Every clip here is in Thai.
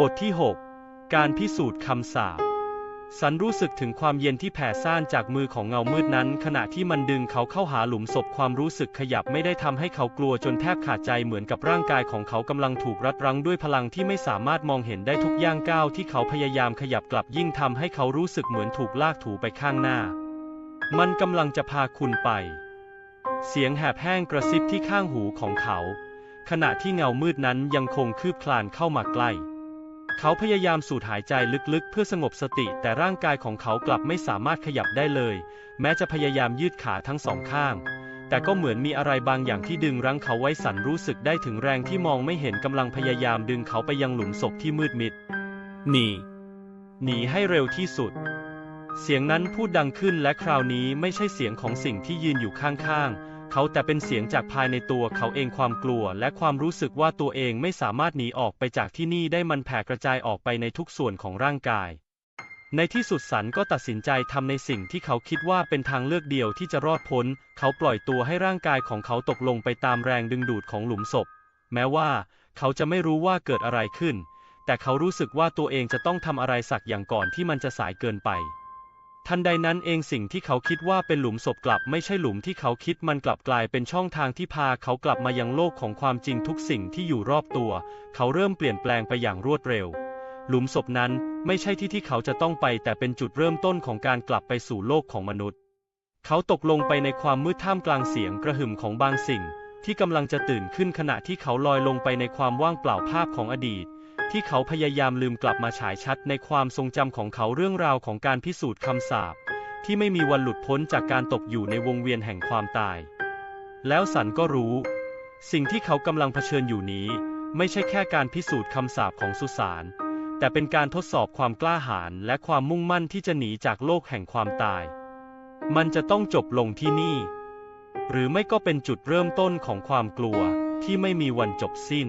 บทที่ 6 การพิสูจน์คำสาปสันรู้สึกถึงความเย็นที่แผ่ซ่านจากมือของเงามืดนั้น ขณะที่มันดึงเขาเข้าหาหลุมศพความรู้สึกขยับไม่ได้ทำให้เขากลัวจนแทบขาดใจเหมือนกับร่างกายของเขากำลังถูกรัดรั้งด้วยพลังที่ไม่สามารถมองเห็นได้ทุกย่างก้าวที่เขาพยายามขยับกลับยิ่งทำให้เขารู้สึกเหมือนถูกลากถูไปข้างหน้า มันกำลังจะพาคุณไป เสียงแหบแห้งกระซิบที่ข้างหูของเขา ขณะที่เงามืดนั้นยังคงคืบคลานเข้ามาใกล้ เขาพยายามสูดหายใจลึกๆ เพื่อสงบสติ แต่ร่างกายของเขากลับไม่สามารถขยับได้เลย แม้จะพยายามยืดขาทั้งสองข้าง แต่ก็เหมือนมีอะไรบางอย่างที่ดึงรั้งเขาไว้สันรู้สึกได้ถึงแรงที่มองไม่เห็นกำลังพยายามดึงเขาไปยังหลุมศพที่มืดมิด หนี หนีให้เร็วที่สุด เสียงนั้นพูดดังขึ้นและคราวนี้ไม่ใช่เสียงของสิ่งที่ยืนอยู่ข้างๆ เขาแต่เป็นเสียงจากภายในตัวเขาเองความกลัว และความรู้สึกว่าตัวเองไม่สามารถหนีออกไปจากที่นี่ได้มันแผ่กระจายออกไปในทุกส่วนของร่างกาย ในที่สุดสันก็ตัดสินใจทำในสิ่งที่เขาคิดว่าเป็นทางเลือกเดียวที่จะรอดพ้น เขาปล่อยตัวให้ร่างกายของเขาตกลงไปตามแรงดึงดูดของหลุมศพ แม้ว่า เขาจะไม่รู้ว่าเกิดอะไรขึ้น แต่เขารู้สึกว่าตัวเองจะต้องทำอะไรสักอย่างก่อนที่มันจะสายเกินไป ทันใดนั้นเองสิ่งที่เขาคิดว่าเป็นหลุมศพกลับไม่ใช่หลุมที่เขาคิดมันกลับกลายเป็นช่องทางที่พาเขากลับมายังโลกของความจริงทุกสิ่งที่อยู่รอบตัว เขาเริ่มเปลี่ยนแปลงไปอย่างรวดเร็ว หลุมศพนั้นไม่ใช่ที่ที่เขาจะต้องไปแต่เป็นจุดเริ่มต้นของการกลับไปสู่โลกของมนุษย์ เขาตกลงไปในความมืดท่ามกลางเสียงกระหึ่มของบางสิ่ง ที่กำลังจะตื่นขึ้นขณะที่เขาลอยลงไปในความว่างเปล่าภาพของอดีต ที่เขาพยายามลืมกลับมาฉายชัดในความทรงจำของเขาเรื่องราวของการพิสูจน์คำสาปที่ไม่มีวันหลุดพ้นจากการตกอยู่ในวงเวียนแห่งความตาย แล้วสันก็รู้ สิ่งที่เขากำลังเผชิญอยู่นี้ ไม่ใช่แค่การพิสูจน์คำสาปของสุสานแต่เป็นการทดสอบความกล้าหาญและความมุ่งมั่นที่จะหนีจากโลกแห่งความตาย มันจะต้องจบลงที่นี่ หรือไม่ก็เป็นจุดเริ่มต้นของความกลัวที่ไม่มีวันจบสิ้น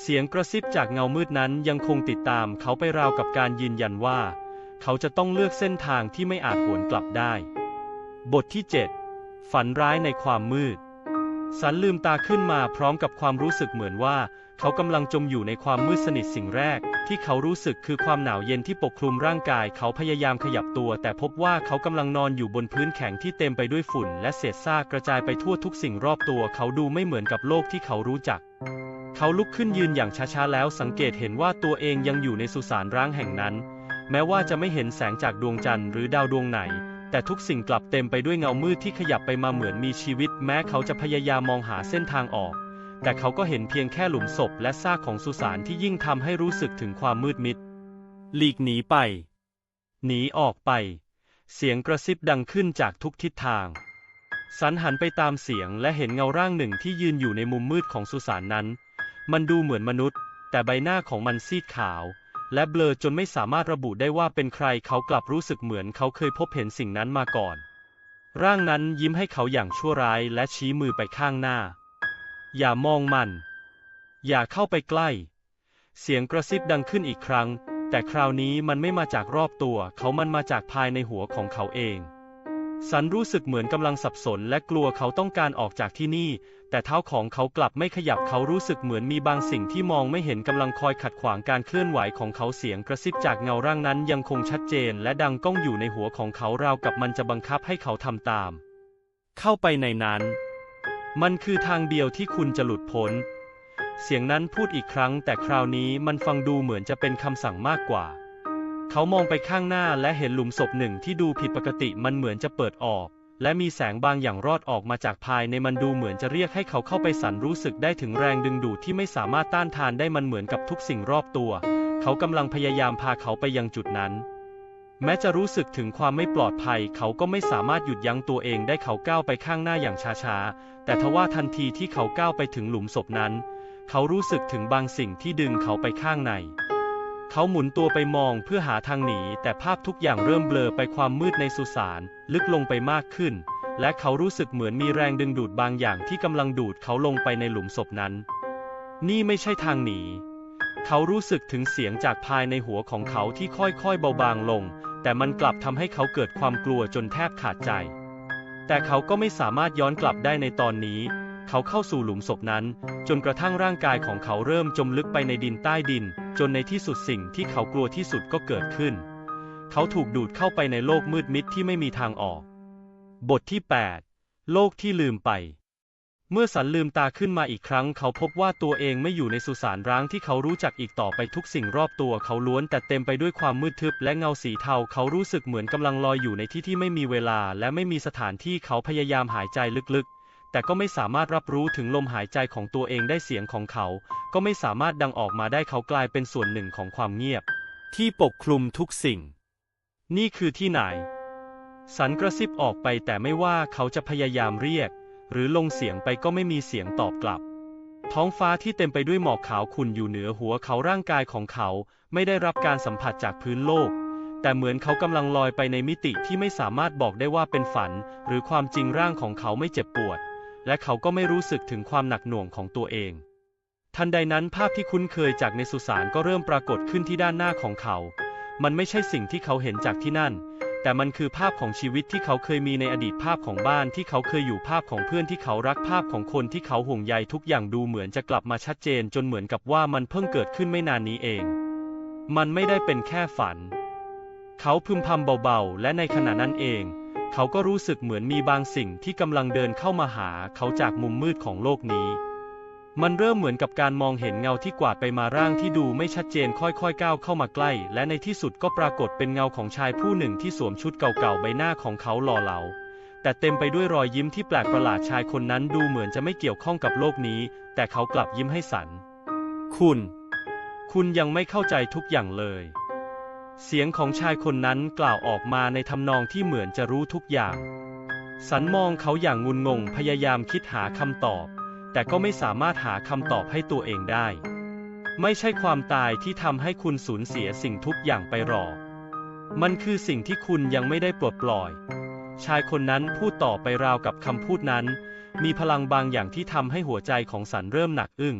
เสียงกระซิบจากเงามืดนั้นยังคงติดตามเขาไปราวกับการยืนยันว่า เขาจะต้องเลือกเส้นทางที่ไม่อาจหวนกลับได้ บทที่ 7 ฝันร้ายในความมืด สันลืมตาขึ้นมาพร้อมกับความรู้สึกเหมือนว่า เขากำลังจมอยู่ในความมืดสนิทสิ่งแรก ที่เขารู้สึกคือความหนาวเย็นที่ปกคลุมร่างกายเขาพยายามขยับตัว แต่พบว่าเขากำลังนอนอยู่บนพื้นแข็งที่เต็มไปด้วยฝุ่น และเศษซากกระจายไปทั่วทุกสิ่งรอบตัว เขาดูไม่เหมือนกับโลกที่เขารู้จัก เขาลุกขึ้นยืนอย่างช้าๆแล้วสังเกตเห็นว่าตัวเองยังอยู่ในสุสานร้างแห่งนั้น แม้ว่าจะไม่เห็นแสงจากดวงจันทร์หรือดาวดวงไหน แต่ทุกสิ่งกลับเต็มไปด้วยเงามืดที่ขยับไปมาเหมือนมีชีวิต แม้เขาจะพยายามมองหาเส้นทางออก แต่เขาก็เห็นเพียงแค่หลุมศพและซากของสุสานที่ยิ่งทำให้รู้สึกถึงความมืดมิด หลีกหนีไป หนีออกไป เสียงกระซิบดังขึ้นจากทุกทิศทางสันหันไปตามเสียงและเห็นเงาร่างหนึ่งที่ยืนอยู่ในมุมมืดของสุสานนั้น มันดูเหมือนมนุษย์ แต่ใบหน้าของมันซีดขาว และเบลอจนไม่สามารถระบุได้ว่าเป็นใครเขากลับรู้สึกเหมือนเขาเคยพบเห็นสิ่งนั้นมาก่อน ร่างนั้นยิ้มให้เขาอย่างชั่วร้ายและชี้มือไปข้างหน้า อย่ามองมัน อย่าเข้าไปใกล้ เสียงกระซิบดังขึ้นอีกครั้ง แต่คราวนี้มันไม่มาจากรอบตัว เขามันมาจากภายในหัวของเขาเอง สันรู้สึกเหมือนกำลังสับสนและกลัวเขาต้องการออกจากที่นี่ แต่เท้าของเขากลับไม่ขยับเขารู้สึกเหมือนมีบางสิ่งที่มองไม่เห็นกำลังคอยขัดขวางการเคลื่อนไหวของเขาเสียงกระซิบจากเงาร่างนั้นยังคงชัดเจนและดังก้องอยู่ในหัวของเขาราวกับมันจะบังคับให้เขาทำตาม เข้าไปในนั้น มันคือทางเดียวที่คุณจะหลุดพ้น เสียงนั้นพูดอีกครั้ง แต่คราวนี้มันฟังดูเหมือนจะเป็นคำสั่งมากกว่า เขามองไปข้างหน้าและเห็นหลุมศพหนึ่งที่ดูผิดปกติมันเหมือนจะเปิดออก และมีแสงบางอย่างรอดออกมาจากภายในมันดูเหมือนจะเรียกให้เขาเข้าไปสันรู้สึกได้ถึงแรงดึงดูดที่ไม่สามารถต้านทานได้มันเหมือนกับทุกสิ่งรอบตัว เขากำลังพยายามพาเขาไปยังจุดนั้น แม้จะรู้สึกถึงความไม่ปลอดภัย เขาก็ไม่สามารถหยุดยั้งตัวเองได้เขาก้าวไปข้างหน้าอย่างช้าๆแต่ทว่าทันทีที่เขาก้าวไปถึงหลุมศพนั้น เขารู้สึกถึงบางสิ่งที่ดึงเขาไปข้างใน เขาหมุนตัวไปมองเพื่อหาทางหนี แต่ภาพทุกอย่างเริ่มเบลอไปความมืดในสุสานลึกลงไปมากขึ้น และเขารู้สึกเหมือนมีแรงดึงดูดบางอย่างที่กำลังดูดเขาลงไปในหลุมศพนั้น นี่ไม่ใช่ทางหนี เขารู้สึกถึงเสียงจากภายในหัวของเขาที่ค่อยๆเบาบางลง แต่มันกลับทำให้เขาเกิดความกลัวจนแทบขาดใจ แต่เขาก็ไม่สามารถย้อนกลับได้ในตอนนี้ เขาเข้าสู่หลุมศพนั้น จนกระทั่งร่างกายของเขาเริ่มจมลึกไปในดินใต้ดิน จนในที่สุดสิ่งที่เขากลัวที่สุดก็เกิดขึ้น เขาถูกดูดเข้าไปในโลกมืดมิดที่ไม่มีทางออก บทที่ 8 โลกที่ลืมไป เมื่อสันลืมตาขึ้นมาอีกครั้ง เขาพบว่าตัวเองไม่อยู่ในสุสานร้างที่เขารู้จักอีกต่อไปทุกสิ่งรอบตัวเขาล้วนแต่เต็มไปด้วยความมืดทึบและเงาสีเทาเขารู้สึกเหมือนกำลังลอยอยู่ในที่ที่ไม่มีเวลาและไม่มีสถานที่เขาพยายามหายใจลึกๆ แต่ก็ไม่สามารถรับรู้ถึงลมหายใจของตัวเองได้เสียงของเขา ก็ไม่สามารถดังออกมาได้เขากลายเป็นส่วนหนึ่งของความเงียบ ที่ปกคลุมทุกสิ่ง นี่คือที่ไหน สันกระซิบออกไปแต่ไม่ว่าเขาจะพยายามเรียก หรือลงเสียงไปก็ไม่มีเสียงตอบกลับ ท้องฟ้าที่เต็มไปด้วยหมอกขาวขุ่นอยู่เหนือหัวเขาร่างกายของเขาไม่ได้รับการสัมผัสจากพื้นโลกแต่เหมือนเขากำลังลอยไปในมิติที่ไม่สามารถบอกได้ว่าเป็นฝัน หรือความจริงร่างของเขาไม่เจ็บปวด และเขาก็ไม่รู้สึกถึงความหนักหน่วงของตัวเอง ทันใดนั้นภาพที่คุ้นเคยจากในสุสานก็เริ่มปรากฏขึ้นที่ด้านหน้าของเขา มันไม่ใช่สิ่งที่เขาเห็นจากที่นั่น แต่มันคือภาพของชีวิตที่เขาเคยมีในอดีตภาพของบ้านที่เขาเคยอยู่ภาพของเพื่อนที่เขารักภาพของคนที่เขาห่วงใยทุกอย่างดูเหมือนจะกลับมาชัดเจนจนเหมือนกับว่ามันเพิ่งเกิดขึ้นไม่นานนี้เอง มันไม่ได้เป็นแค่ฝัน เขาพึมพำเบาๆ และในขณะนั้นเอง เขาก็รู้สึกเหมือนมีบางสิ่งที่กำลังเดินเข้ามาหาเขาจากมุมมืดของโลกนี้ มันเริ่มเหมือนกับการมองเห็นเงาที่กวาดไปมาร่างที่ดูไม่ชัดเจนค่อยๆก้าวเข้ามาใกล้ และในที่สุดก็ปรากฏเป็นเงาของชายผู้หนึ่งที่สวมชุดเก่าๆใบหน้าของเขาหล่อเหลาแต่เต็มไปด้วยรอยยิ้มที่แปลกประหลาดชายคนนั้นดูเหมือนจะไม่เกี่ยวข้องกับโลกนี้ แต่เขากลับยิ้มให้สัน คุณ คุณยังไม่เข้าใจทุกอย่างเลย เสียงของชายคนนั้นกล่าวออกมาในทำนองที่เหมือนจะรู้ทุกอย่าง สันมองเขาอย่างงุนงงพยายามคิดหาคำตอบ แต่ก็ไม่สามารถหาคำตอบให้ตัวเองได้ ไม่ใช่ความตายที่ทำให้คุณสูญเสียสิ่งทุกอย่างไปหรอก มันคือสิ่งที่คุณยังไม่ได้ปลดปล่อย ชายคนนั้นพูดต่อไปราวกับคำพูดนั้น มีพลังบางอย่างที่ทำให้หัวใจของสันเริ่มหนักอึ้ง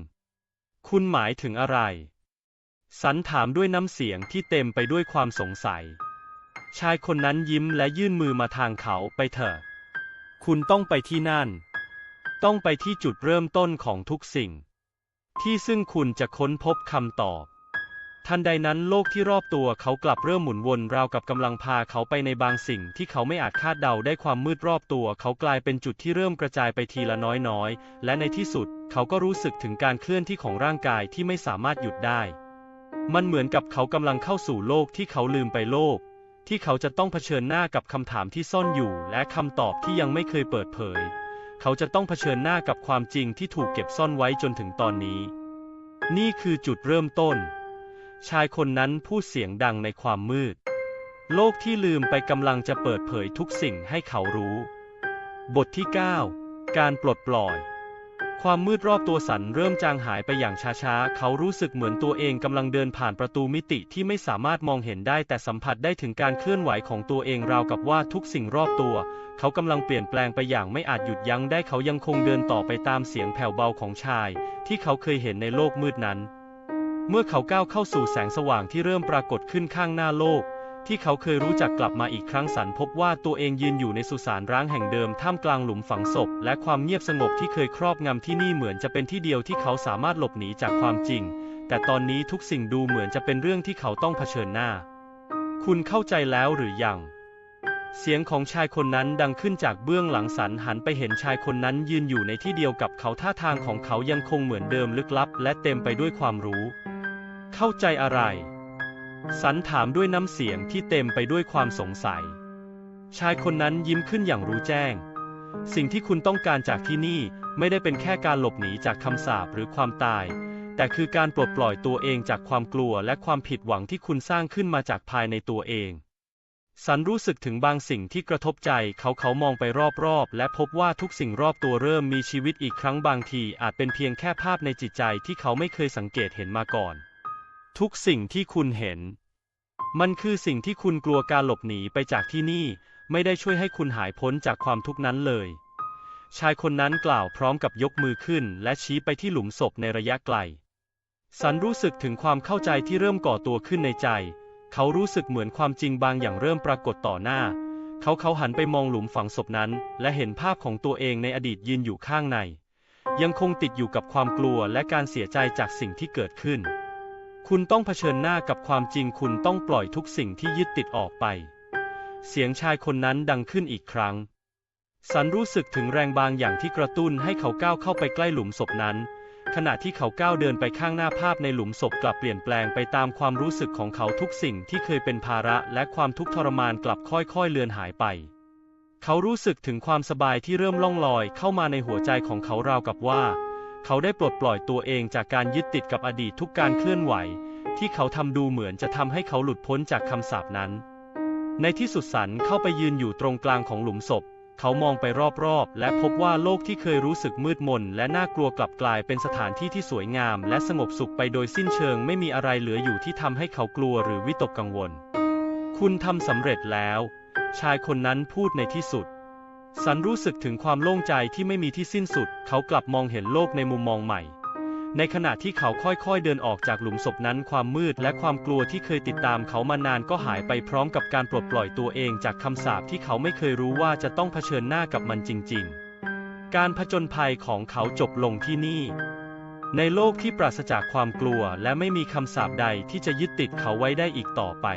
คุณหมายถึงอะไร สันถามด้วยน้ำเสียงที่เต็มไปด้วยความสงสัย ชายคนนั้นยิ้มและยื่นมือมาทางเขาไปเถอะ คุณต้องไปที่นั่น ต้องไปที่จุดเริ่มต้นของทุกสิ่ง ที่ซึ่งคุณจะค้นพบคำตอบ ทันใดนั้นโลกที่รอบตัวเขากลับเริ่มหมุนวนราวกับกำลังพาเขาไปในบางสิ่งที่เขาไม่อาจคาดเดาได้ความมืดรอบตัวเขากลายเป็นจุดที่เริ่มกระจายไปทีละน้อยๆ และในที่สุด เขาก็รู้สึกถึงการเคลื่อนที่ของร่างกายที่ไม่สามารถหยุดได้ มันเหมือนกับเขากำลังเข้าสู่โลกที่เขาลืมไปโลก ที่เขาจะต้องเผชิญหน้ากับคำถามที่ซ่อนอยู่ และคำตอบที่ยังไม่เคยเปิดเผย เขาจะต้องเผชิญหน้ากับความจริงที่ถูกเก็บซ่อนไว้จนถึงตอนนี้ นี่คือจุดเริ่มต้น ชายคนนั้นพูดเสียงดังในความมืด โลกที่ลืมไปกำลังจะเปิดเผยทุกสิ่งให้เขารู้ บทที่ 9 การปลดปล่อย ความมืดรอบตัวสันเริ่มจางหายไปอย่างช้าๆ เขารู้สึกเหมือนตัวเองกำลังเดินผ่านประตูมิติที่ไม่สามารถมองเห็นได้แต่สัมผัสได้ถึงการเคลื่อนไหวของตัวเองราวกับว่าทุกสิ่งรอบตัว เขากำลังเปลี่ยนแปลงไปอย่างไม่อาจหยุดยั้งได้เขายังคงเดินต่อไปตามเสียงแผ่วเบาของชาย ที่เขาเคยเห็นในโลกมืดนั้น เมื่อเขาก้าวเข้าสู่แสงสว่างที่เริ่มปรากฏขึ้นข้างหน้าโลก ที่เขาเคยรู้จักกลับมาอีกครั้งสันพบว่าตัวเองยืนอยู่ในสุสานร้างแห่งเดิมท่ามกลางหลุมฝังศพ และความเงียบสงบที่เคยครอบงำที่นี่เหมือนจะเป็นที่เดียวที่เขาสามารถหลบหนีจากความจริง แต่ตอนนี้ทุกสิ่งดูเหมือนจะเป็นเรื่องที่เขาต้องเผชิญหน้า คุณเข้าใจแล้วหรือยัง เสียงของชายคนนั้นดังขึ้นจากเบื้องหลังสันหันไปเห็นชายคนนั้นยืนอยู่ในที่เดียวกับเขาท่าทางของเขายังคงเหมือนเดิมลึกลับ และเต็มไปด้วยความรู้ เข้าใจอะไร สันถามด้วยน้ำเสียงที่เต็มไปด้วยความสงสัย ชายคนนั้นยิ้มขึ้นอย่างรู้แจ้ง สิ่งที่คุณต้องการจากที่นี่ไม่ได้เป็นแค่การหลบหนีจากคำสาปหรือความตาย แต่คือการปลดปล่อยตัวเองจากความกลัวและความผิดหวังที่คุณสร้างขึ้นมาจากภายในตัวเอง สันรู้สึกถึงบางสิ่งที่กระทบใจเขาเขามองไปรอบๆ และพบว่าทุกสิ่งรอบตัวเริ่มมีชีวิตอีกครั้งบางทีอาจเป็นเพียงแค่ภาพในจิตใจที่เขาไม่เคยสังเกตเห็นมาก่อน ทุกสิ่งที่คุณเห็น มันคือสิ่งที่คุณกลัวการหลบหนีไปจากที่นี่ ไม่ได้ช่วยให้คุณหายพ้นจากความทุกข์นั้นเลย ชายคนนั้นกล่าวพร้อมกับยกมือขึ้น และชี้ไปที่หลุมศพในระยะไกล สันรู้สึกถึงความเข้าใจที่เริ่มก่อตัวขึ้นในใจ เขารู้สึกเหมือนความจริงบางอย่างเริ่มปรากฏต่อหน้า เขาเขาหันไปมองหลุมฝังศพนั้น และเห็นภาพของตัวเองในอดีตยืนอยู่ข้างใน ยังคงติดอยู่กับความกลัวและการเสียใจจากสิ่งที่เกิดขึ้น คุณต้องเผชิญหน้ากับความจริงคุณต้องปล่อยทุกสิ่งที่ยึดติดออกไป เสียงชายคนนั้นดังขึ้นอีกครั้ง สันรู้สึกถึงแรงบางอย่างที่กระตุ้นให้เขาก้าวเข้าไปใกล้หลุมศพนั้น ขณะที่เขาก้าวเดินไปข้างหน้าภาพในหลุมศพกลับเปลี่ยนแปลงไปตามความรู้สึกของเขาทุกสิ่งที่เคยเป็นภาระและความทุกข์ทรมานกลับค่อยๆเลือนหายไป เขารู้สึกถึงความสบายที่เริ่มล่องลอยเข้ามาในหัวใจของเขาราวกับว่า เขาได้ปลดปล่อยตัวเองจากการยึดติดกับอดีตทุกการเคลื่อนไหว ที่เขาทำดูเหมือนจะทำให้เขาหลุดพ้นจากคำสาปนั้น ในที่สุดสันเข้าไปยืนอยู่ตรงกลางของหลุมศพ เขามองไปรอบๆ และพบว่าโลกที่เคยรู้สึกมืดมน และน่ากลัวกลับกลายเป็นสถานที่ที่สวยงาม และสงบสุขไปโดยสิ้นเชิงไม่มีอะไรเหลืออยู่ที่ทำให้เขากลัวหรือวิตกกังวล คุณทำสำเร็จแล้ว ชายคนนั้นพูดในที่สุด สันรู้สึกถึงความโล่งใจที่ไม่มีที่สิ้นสุด เขากลับมองเห็นโลกในมุมมองใหม่ ในขณะที่เขาค่อยๆเดินออกจากหลุมศพนั้น ความมืดและความกลัวที่เคยติดตามเขามานานก็หายไปพร้อมกับการปลดปล่อยตัวเองจากคำสาปที่เขาไม่เคยรู้ว่าจะต้องเผชิญหน้ากับมันจริง ๆ การผจญภัยของเขาจบลงที่นี่ ในโลกที่ปราศจากความกลัวและไม่มีคำสาปใดที่จะยึดติดเขาไว้ได้อีกต่อไป